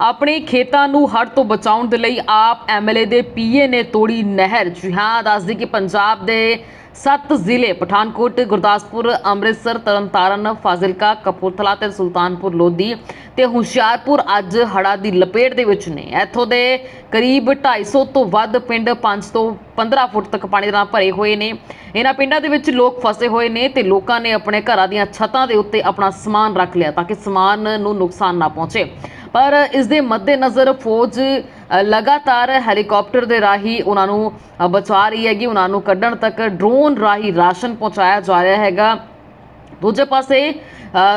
ਆਪਣੇ ਖੇਤਾਂ ਨੂੰ ਹੜ੍ਹ ਤੋਂ ਬਚਾਉਣ ਦੇ ਲਈ ਆਪ ਐਮਐਲਏ ਦੇ ਪੀਏ ਨੇ ਤੋੜੀ ਨਹਿਰ। ਜੀ ਹਾਂ ਦੱਸਦੀ ਕਿ ਪੰਜਾਬ ਦੇ ਸੱਤ ਜ਼ਿਲ੍ਹੇ, ਪਠਾਨਕੋਟ, ਗੁਰਦਾਸਪੁਰ, ਅੰਮ੍ਰਿਤਸਰ, ਤਰਨਤਾਰਨ, ਫਾਜ਼ਿਲਕਾ, ਕਪੂਰਥਲਾ ਤੇ ਸੁਲਤਾਨਪੁਰ, ਲੋਧੀ ਤੇ ਹੁਸ਼ਿਆਰਪੁਰ ਅੱਜ ਹੜ੍ਹਾਂ ਦੀ ਲਪੇਟ ਦੇ ਵਿੱਚ ਨੇ। ਇੱਥੋਂ ਦੇ ਕਰੀਬ 250 ਤੋਂ ਵੱਧ ਪਿੰਡ 5 ਤੋਂ 15 ਫੁੱਟ ਤੱਕ ਪਾਣੀ ਦੇ ਨਾਲ ਭਰੇ ਹੋਏ ਨੇ। ਇਹਨਾਂ ਪਿੰਡਾਂ ਦੇ ਵਿੱਚ ਲੋਕ ਫਸੇ ਹੋਏ ਨੇ ਤੇ ਲੋਕਾਂ ਨੇ ਆਪਣੇ ਘਰਾਂ ਦੀਆਂ ਛੱਤਾਂ ਦੇ ਉੱਤੇ ਆਪਣਾ ਸਮਾਨ ਰੱਖ ਲਿਆ ਤਾਂ ਕਿ ਸਮਾਨ ਨੂੰ ਨੁਕਸਾਨ ਨਾ ਪਹੁੰਚੇ। ਪਰ ਇਸ ਦੇ ਮੱਦੇਨਜ਼ਰ ਫੌਜ ਲਗਾਤਾਰ ਹੈਲੀਕਾਪਟਰ ਦੇ ਰਾਹੀਂ ਉਹਨਾਂ ਨੂੰ ਬਚਾ ਰਹੀ ਹੈਗੀ। ਉਹਨਾਂ ਨੂੰ ਕੱਢਣ ਤੱਕ ਡਰੋਨ ਰਾਹੀਂ ਰਾਸ਼ਨ ਪਹੁੰਚਾਇਆ ਜਾ ਰਿਹਾ ਹੈਗਾ। ਦੂਜੇ ਪਾਸੇ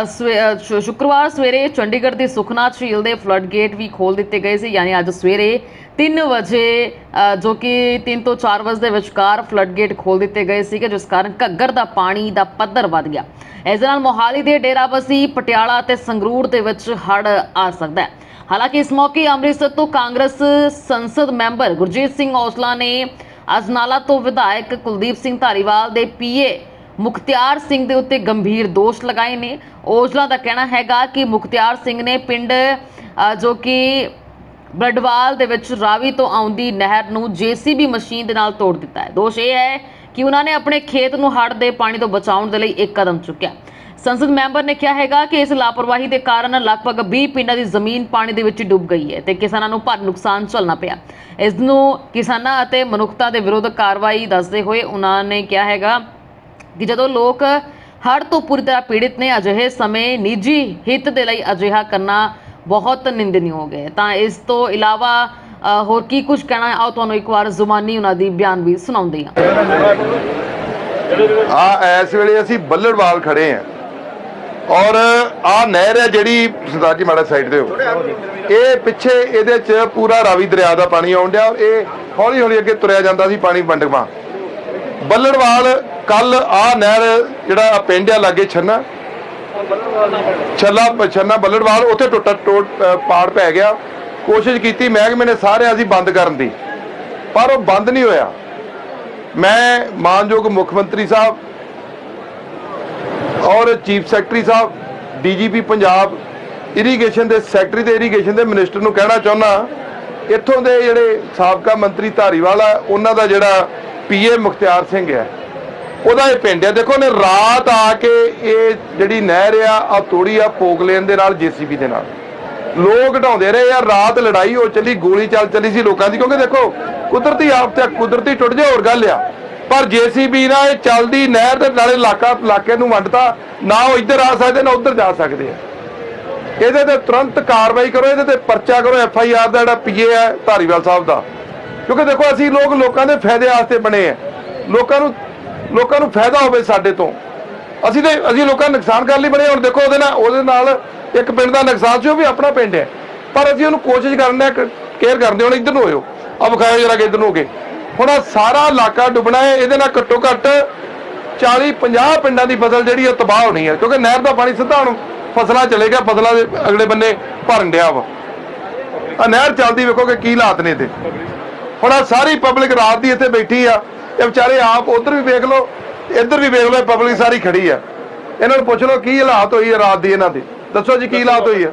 ਸਵੇ- ਸ਼ੁੱਕਰਵਾਰ ਸਵੇਰੇ ਚੰਡੀਗੜ੍ਹ ਦੀ ਸੁਖਨਾ ਝੀਲ ਦੇ ਫਲੱਡ ਗੇਟ ਵੀ ਖੋਲ ਦਿੱਤੇ ਗਏ ਸੀ, ਯਾਨੀ ਅੱਜ ਸਵੇਰੇ 3 ਵਜੇ ਜੋ ਕਿ 3 ਤੋਂ 4 ਵਜੇ ਦੇ ਵਿਚਕਾਰ ਫਲੱਡ ਗੇਟ ਖੋਲ ਦਿੱਤੇ ਗਏ ਸੀਗੇ, ਜਿਸ ਕਾਰਨ ਘੱਗਰ ਦਾ ਪਾਣੀ ਦਾ ਪੱਧਰ ਵੱਧ ਗਿਆ। ਇਸ ਦੇ ਨਾਲ ਮੋਹਾਲੀ ਦੇ ਡੇਰਾਬੱਸੀ ਪਟਿਆਲਾ ਅਤੇ ਸੰਗਰੂਰ ਦੇ ਵਿੱਚ ਹੜ੍ਹ ਆ ਸਕਦਾ ਹੈ। ਹਾਲਾਂਕਿ ਇਸ ਮੌਕੇ ਅੰਮ੍ਰਿਤਸਰ ਤੋਂ ਕਾਂਗਰਸ ਸੰਸਦ ਮੈਂਬਰ ਗੁਰਜੀਤ ਸਿੰਘ ਔਸਲਾ ਨੇ ਅਜਨਾਲਾ ਤੋਂ ਵਿਧਾਇਕ ਕੁਲਦੀਪ ਸਿੰਘ ਧਾਰੀਵਾਲ ਦੇ ਪੀਏ ਮੁਖਤਿਆਰ ਸਿੰਘ ਦੇ ਉੱਤੇ ਗੰਭੀਰ ਦੋਸ਼ ਲਗਾਏ ਨੇ। ਔਜਲਾ ਦਾ ਕਹਿਣਾ ਹੈਗਾ ਕਿ ਮੁਖਤਿਆਰ ਸਿੰਘ ਨੇ ਪਿੰਡ ਜੋ ਕਿ ਬਲਡਵਾਲ ਦੇ ਵਿੱਚ ਰਾਵੀ ਤੋਂ ਆਉਂਦੀ ਨਹਿਰ ਨੂੰ ਜੀਸੀਬੀ ਮਸ਼ੀਨ ਦੇ ਨਾਲ ਤੋੜ ਦਿੱਤਾ ਹੈ। ਦੋਸ਼ ਇਹ ਹੈ ਕਿ ਉਹਨਾਂ ਨੇ ਆਪਣੇ ਖੇਤ ਨੂੰ ਹੜ੍ਹ ਦੇ ਪਾਣੀ ਤੋਂ ਬਚਾਉਣ ਦੇ ਲਈ ਇੱਕ ਕਦਮ ਚੁੱਕਿਆ। ਸੰਸਦ ਮੈਂਬਰ ਨੇ ਕਿਹਾ ਹੈਗਾ ਕਿ ਇਸ ਲਾਪਰਵਾਹੀ ਦੇ ਕਾਰਨ ਲਗਭਗ 20 ਪਿੰਡਾਂ ਦੀ ਜ਼ਮੀਨ ਪਾਣੀ ਦੇ ਵਿੱਚ ਡੁੱਬ ਗਈ ਹੈ ਤੇ ਕਿਸਾਨਾਂ ਨੂੰ ਭਾਰੀ ਨੁਕਸਾਨ ਝੱਲਣਾ ਪਿਆ। ਇਸ ਨੂੰ ਕਿਸਾਨਾਂ ਅਤੇ ਮਨੁੱਖਤਾ ਦੇ ਵਿਰੁੱਧ ਕਾਰਵਾਈ ਦੱਸਦੇ ਹੋਏ ਉਹਨਾਂ ਨੇ ਕਿਹਾ ਹੈਗਾ ਕਿ ਜਦੋਂ ਲੋਕ ਹੜ ਤੋਂ ਪੂਰੀ ਤਰ੍ਹਾਂ ਪੀੜਿਤ ਨੇ, ਅਜਿਹੇ ਸਮੇਂ ਨਿੱਜੀ ਹਿੱਤ ਦੇ ਲਈ ਅਜਿਹਾ ਕਰਨਾ ਬਹੁਤ ਨਿੰਦਣਯੋਗ ਹੈ ਤਾਂ ਇਸ ਤੋਂ ਇਲਾਵਾ ਹੋਰ ਕੀ ਕੁਝ ਕਹਿਣਾ ਆਓ ਤੁਹਾਨੂੰ ਇੱਕ ਵਾਰ ਜ਼ੁਬਾਨੀ ਉਹਨਾਂ ਦੀ ਬਿਆਨ ਵੀ ਸੁਣਾਉਂਦੇ ਹਾਂ। ਆ, ਇਸ ਵੇਲੇ ਅਸੀਂ ਬੱਲੜਵਾਲ ਖੜੇ ਆ ਔਰ ਆ ਨਹਿਰ ਹੈ ਜਿਹੜੀ ਸਰਦਾਰ ਜੀ ਮਾੜਾ ਸਾਈਡ ਤੇ ਹੋ। ਇਹ ਪਿੱਛੇ ਇਹਦੇ ਚ ਪੂਰਾ ਰਾਵੀ ਦਰਿਆ ਦਾ ਪਾਣੀ ਆਉਣ ਡਿਆ। ਇਹ ਹੌਲੀ ਹੌਲੀ ਅੱਗੇ ਤੁਰਿਆ ਜਾਂਦਾ ਸੀ, ਪਾਣੀ ਵੰਡਵਾ। ਬੱਲੜਵਾਲ ਕੱਲ ਆ ਨਹਿਰ ਜਿਹੜਾ ਪਿੰਡ ਆ ਲਾਗੇ ਛੰਨਾ ਛੱਲਾ ਛੰਨਾ ਬੱਲੜਵਾਲ, ਉੱਥੇ ਟੁੱਟਾ ਟੋਟ ਪਾੜ ਪੈ ਗਿਆ। ਕੋਸ਼ਿਸ਼ ਕੀਤੀ ਮਹਿਕਮੇ ਨੇ ਸਾਰੇ ਅਸੀਂ ਬੰਦ ਕਰਨ ਦੀ। ਪਰ ਉਹ ਬੰਦ ਨਹੀਂ ਹੋਇਆ। ਮੈਂ ਮਾਨਯੋਗ ਮੁੱਖ ਮੰਤਰੀ ਸਾਹਿਬ ਔਰ ਚੀਫ ਸੈਕਟਰੀ ਸਾਹਿਬ, ਡੀਜੀਪੀ ਪੰਜਾਬ, ਇਰੀਗੇਸ਼ਨ ਦੇ ਸੈਕਟਰੀ ਤੇ ਇਰੀਗੇਸ਼ਨ ਦੇ ਮਿਨਿਸਟਰ ਨੂੰ ਕਹਿਣਾ ਚਾਹੁੰਦਾ ਇੱਥੋਂ ਦੇ ਜਿਹੜੇ ਸਾਬਕਾ ਮੰਤਰੀ ਧਾਰੀਵਾਲ ਆ, ਉਹਨਾਂ ਦਾ ਜਿਹੜਾ ਪੀਏ ਮੁਖਤਿਆਰ ਸਿੰਘ ਹੈ। ਉਹਦਾ ਇਹ ਪਿੰਡ ਆ। ਦੇਖੋ ਨੇ ਰਾਤ ਆ ਕੇ ਇਹ ਜਿਹੜੀ ਨਹਿਰ ਆ ਆ ਤੋੜੀ ਆ ਪੋਗਲੇਨ ਦੇ ਨਾਲ ਜੀਸੀਬੀ ਦੇ ਨਾਲ। ਲੋਕ ਢਾਉਂਦੇ ਰਹੇ ਆ, ਰਾਤ ਲੜਾਈ ਹੋ ਚੱਲੀ, ਗੋਲੀ ਚੱਲ ਚੱਲੀ ਸੀ ਲੋਕਾਂ ਦੀ, ਕਿਉਂਕਿ ਦੇਖੋ ਕੁਦਰਤੀ ਆਫਤ ਆ, ਕੁਦਰਤੀ ਟੁੱਟ ਜਾ ਹੋਰ ਗੱਲ ਆ। ਪਰ ਜੀਸੀਬੀ ਨਾਲ ਇਹ ਚੱਲਦੀ ਨਹਿਰ ਦੇ ਨਾਲੇ ਇਲਾਕਾ, ਇਲਾਕੇ ਨੂੰ ਵੰਡਤਾ, ਨਾ ਉਹ ਇੱਧਰ ਆ ਸਕਦੇ, ਨਾ ਉੱਧਰ ਜਾ ਸਕਦੇ ਆ। ਇਹਦੇ ਤੇ ਤੁਰੰਤ ਕਾਰਵਾਈ ਕਰੋ, ਇਹਦੇ ਤੇ ਪਰਚਾ ਕਰੋ, ਐਫ ਆਈ ਆਰ ਦਾ ਜਿਹੜਾ ਪੀਏ ਹੈ ਧਾਰੀਵਾਲ ਸਾਹਿਬ ਦਾ। ਕਿਉਂਕਿ ਦੇਖੋ ਅਸੀਂ ਲੋਕ ਲੋਕਾਂ ਦੇ ਫਾਇਦੇ ਵਾਸਤੇ ਬਣੇ ਆ। ਲੋਕਾਂ ਨੂੰ ਲੋਕਾਂ ਨੂੰ ਫਾਇਦਾ ਹੋਵੇ ਸਾਡੇ ਤੋਂ। ਅਸੀਂ ਤੇ ਅਸੀਂ ਲੋਕਾਂ ਦਾ ਨੁਕਸਾਨ ਕਰਨ ਲਈ ਬਣੇ ਹੁਣ ਦੇਖੋ ਉਹਦੇ ਨਾਲ ਉਹਦੇ ਨਾਲ ਇੱਕ ਪਿੰਡ ਦਾ ਨੁਕਸਾਨ ਸੀ, ਉਹ ਵੀ ਆਪਣਾ ਪਿੰਡ ਹੈ। ਪਰ ਅਸੀਂ ਉਹਨੂੰ ਕੋਸ਼ਿਸ਼ ਕਰਨਾ ਕੇਅਰ ਕਰਦੇ ਹੁਣ ਇੱਧਰ ਨੂੰ ਹੋਇਓ। ਆ ਵਿਖਾਇਓ ਜਰਾ ਕਿ ਇੱਧਰ ਨੂੰ ਹੋ ਕੇ। ਹੁਣ ਆਹ ਸਾਰਾ ਇਲਾਕਾ ਡੁੱਬਣਾ ਹੈ। ਇਹਦੇ ਨਾਲ ਘੱਟੋ ਘੱਟ 40 50 ਪਿੰਡਾਂ ਦੀ ਫਸਲ ਜਿਹੜੀ ਉਹ ਤਬਾਹ ਹੋਣੀ ਹੈ। ਕਿਉਂਕਿ ਨਹਿਰ ਦਾ ਪਾਣੀ ਸਿੱਧਾ ਹੁਣ ਫਸਲਾਂ ਚਲੇ ਗਿਆ। ਫਸਲਾਂ ਦੇ ਅਗਲੇ ਬੰਨੇ ਭਰਨ ਡਿਆ ਵਾ। ਆ ਨਹਿਰ ਚੱਲਦੀ ਵੇਖੋ ਕਿ ਕੀ ਹਾਲਾਤ ਨੇ ਤੇ ਹੁਣ ਆ ਸਾਰੀ ਪਬਲਿਕ ਰਾਤ ਦੀ ਇੱਥੇ ਬੈਠੀ ਆ। ਇਹ ਵਿਚਾਰੇ ਆਪ ਉਧਰ ਵੀ ਵੇਖ ਲਓ ਇੱਧਰ ਵੀ ਵੇਖ ਲਓ ਪਬਲਿਕ ਸਾਰੀ ਖੜੀ ਆ। ਇਹਨਾਂ ਨੂੰ ਪੁੱਛ ਲਓ ਕੀ ਹਾਲਾਤ ਹੋਈ ਹੈ ਰਾਤ ਦੀ ਇਹਨਾਂ ਦੀ। ਦੱਸੋ ਜੀ ਕੀ ਹਾਲਾਤ ਹੋਈ ਹੈ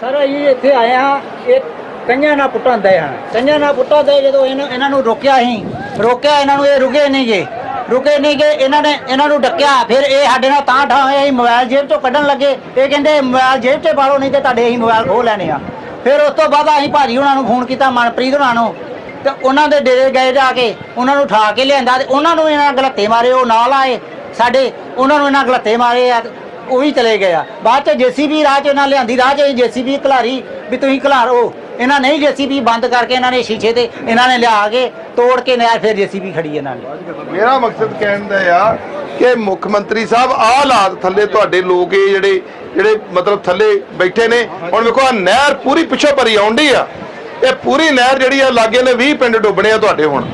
ਸਰ ਇਹ ਇੱਥੇ ਆਏ ਹਾਂ ਇਹ ਕੰਨਿਆ ਨਾ ਪੁੱਟਾਂ ਦੇ ਹਨ। ਕੰਨਿਆ ਨਾ ਪੁੱਟਾਂ ਦੇ ਜਦੋਂ ਇਹਨਾਂ ਇਹਨਾਂ ਨੂੰ ਰੋਕਿਆ ਸੀ ਰੋਕਿਆ ਇਹਨਾਂ ਨੂੰ ਇਹ ਰੁਕੇ ਨਹੀਂ ਗਏ ਰੁਕੇ ਨਹੀਂ ਗਏ ਇਹਨਾਂ ਨੇ ਇਹਨਾਂ ਨੂੰ ਡੱਕਿਆ। ਫਿਰ ਇਹ ਸਾਡੇ ਨਾਲ ਤਾਂ ਠਾ ਅਸੀਂ ਮੋਬਾਈਲ ਜੇਬ ਚੋਂ ਕੱਢਣ ਲੱਗੇ। ਇਹ ਕਹਿੰਦੇ ਮੋਬਾਈਲ ਜੇਬ 'ਚ ਪਾਲੋ ਨਹੀਂ ਤੇ ਤੁਹਾਡੇ ਅਸੀਂ ਮੋਬਾਈਲ ਖੋਹ ਲੈਣੇ ਆ ਫਿਰ ਉਸ ਤੋਂ ਬਾਅਦ ਅਸੀਂ ਭਾਜੀ ਉਹਨਾਂ ਨੂੰ ਫੋਨ ਕੀਤਾ ਮਨਪ੍ਰੀਤ ਉਹਨਾਂ ਨੂੰ। ਤੇ ਉਹਨਾਂ ਦੇ ਡੇਰੇ ਗਏ ਜਾ ਕੇ, ਉਹਨਾਂ ਨੂੰ ਠਾ ਕੇ ਲਿਆਂਦਾ ਤੇ ਉਹਨਾਂ ਨੂੰ ਇਹਨਾਂ ਗਲੱਤੇ ਮਾਰੇ, ਉਹ ਨਾਲ ਆਏ ਸਾਡੇ, ਉਹਨਾਂ ਨੂੰ ਇਹਨਾਂ ਗਲੱਤੇ ਮਾਰੇ ਆ ਉਹ ਵੀ ਚਲੇ ਗਏ ਆ। ਬਾਅਦ ਚ ਜੀਸੀਬੀ ਰਾਹ ਚ ਇਹਨਾਂ ਲਿਆਂਦੀ, ਰਾਹ ਚ ਜੀਸੀਬੀ ਘਲਾਰੀ ਵੀ ਤੁਸੀਂ ਘਲਾਰੋ। ਇਹਨਾਂ ਨਹੀਂ ਜੀਸੀਬੀ ਬੰਦ ਕਰਕੇ ਇਹਨਾਂ ਨੇ ਸ਼ੀਸ਼ੇ ਤੇ ਇਹਨਾਂ ਨੇ ਲਿਆ ਕੇ ਤੋੜ ਕੇ ਨਹਿਰ ਫਿਰ ਜੀਸੀਬੀ ਖੜੀ ਇਹਨਾਂ ਨੇ। ਮੇਰਾ ਮਕਸਦ ਕਹਿਣ ਦਾ ਆ ਕਿ ਮੁੱਖ ਮੰਤਰੀ ਸਾਹਿਬ, ਆਹ ਹਾਲਾਤ ਥੱਲੇ ਤੁਹਾਡੇ ਲੋਕ ਇਹ ਜਿਹੜੇ ਜਿਹੜੇ ਮਤਲਬ ਥੱਲੇ ਬੈਠੇ ਨੇ। ਹੁਣ ਵੇਖੋ ਆ ਨਹਿਰ ਪੂਰੀ ਪਿੱਛੋਂ ਭਰੀ ਆਉਂਦੀ ਆ। ਇਹ ਪੂਰੀ ਨਹਿਰ ਜਿਹੜੀ ਆ, ਲਾਗੇ ਨੇ 20 ਪਿੰਡ ਡੁੱਬਣੇ ਆ ਤੁਹਾਡੇ ਹੁਣ।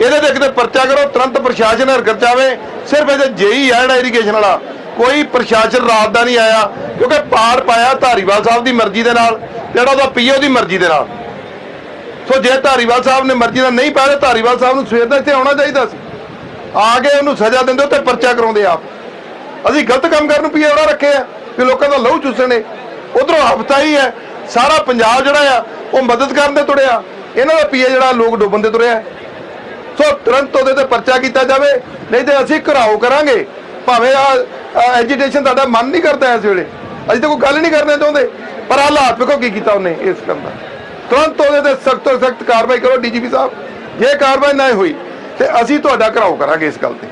ਇਹਦੇ ਤੇ ਕਿਤੇ ਪਰਚਾ ਕਰੋ, ਤੁਰੰਤ ਪ੍ਰਸ਼ਾਸਨ ਹਰਕਤ ਚਾਵੇ ਸਿਰਫ ਇਹਦੇ ਜੇਈ ਆ ਜਿਹੜਾ ਇਰੀਗੇਸ਼ਨ ਵਾਲਾ। ਕੋਈ ਪ੍ਰਸ਼ਾਸਨ ਰਾਤ ਦਾ ਨਹੀਂ ਆਇਆ, ਕਿਉਂਕਿ ਪਾੜ ਪਾਇਆ ਧਾਰੀਵਾਲ ਸਾਹਿਬ ਦੀ ਮਰਜ਼ੀ ਦੇ ਨਾਲ ਜਿਹੜਾ ਉਹਦਾ ਪੀਓ ਦੀ ਮਰਜ਼ੀ ਦੇ ਨਾਲ। ਸੋ ਜੇ ਧਾਰੀਵਾਲ ਸਾਹਿਬ ਨੇ ਮਰਜ਼ੀ ਦਾ ਨਹੀਂ ਪਾਇਆ, ਤਾਂ ਧਾਰੀਵਾਲ ਸਾਹਿਬ ਨੂੰ ਸਵੇਰ ਦਾ ਇੱਥੇ ਆਉਣਾ ਚਾਹੀਦਾ ਸੀ। ਆ ਕੇ ਉਹਨੂੰ ਸਜ਼ਾ ਦਿੰਦੇ ਤੇ ਪਰਚਾ ਕਰਾਉਂਦੇ ਆਪ। ਅਸੀਂ ਗਲਤ ਕੰਮ ਕਰਨ ਨੂੰ ਪੀਏ ਉਹਨਾਂ ਰੱਖੇ ਆ ਕਿ ਲੋਕਾਂ ਦਾ ਲਹੂ ਚੂਸਣੇ। ਉਧਰੋਂ ਹਫਤਾ ਹੀ ਹੈ, ਸਾਰਾ ਪੰਜਾਬ ਜਿਹੜਾ ਆ ਉਹ ਮਦਦ ਕਰਨ ਦੇ ਤੁਰਿਆ। ਇਹਨਾਂ ਦਾ ਪੀਏ ਜਿਹੜਾ ਲੋਕ ਡੁੱਬਣ ਦੇ ਤੁਰਿਆ। ਸੋ ਤੁਰੰਤ ਉਹਦੇ ਤੇ ਪਰਚਾ ਕੀਤਾ ਜਾਵੇ, ਨਹੀਂ ਤੇ ਅਸੀਂ ਘਰਾਓ ਕਰਾਂਗੇ। ਭਾਵੇਂ ਆ ਐਜੀਟੇਸ਼ਨ ਤੁਹਾਡਾ ਮਨ ਨਹੀਂ ਕਰਦਾ ਇਸ ਵੇਲੇ। ਅਸੀਂ ਤਾਂ ਕੋਈ ਗੱਲ ਨਹੀਂ ਕਰਨਾ ਚਾਹੁੰਦੇ। ਪਰ ਹਾਲਾਤ ਵੇਖੋ ਕੀ ਕੀਤਾ ਉਹਨੇ ਇਸ ਕੰਮ ਦਾ। ਤੁਰੰਤ ਉਹਦੇ ਤੇ ਸਖਤ ਤੋਂ ਸਖਤ ਕਾਰਵਾਈ ਕਰੋ ਡੀਜੀਪੀ ਸਾਹਿਬ। ਜੇ ਕਾਰਵਾਈ ਨਾ ਹੋਈ, ਤੇ ਅਸੀਂ ਤੁਹਾਡਾ ਘਰਾਓ ਕਰਾਂਗੇ ਇਸ ਗੱਲ ਤੇ।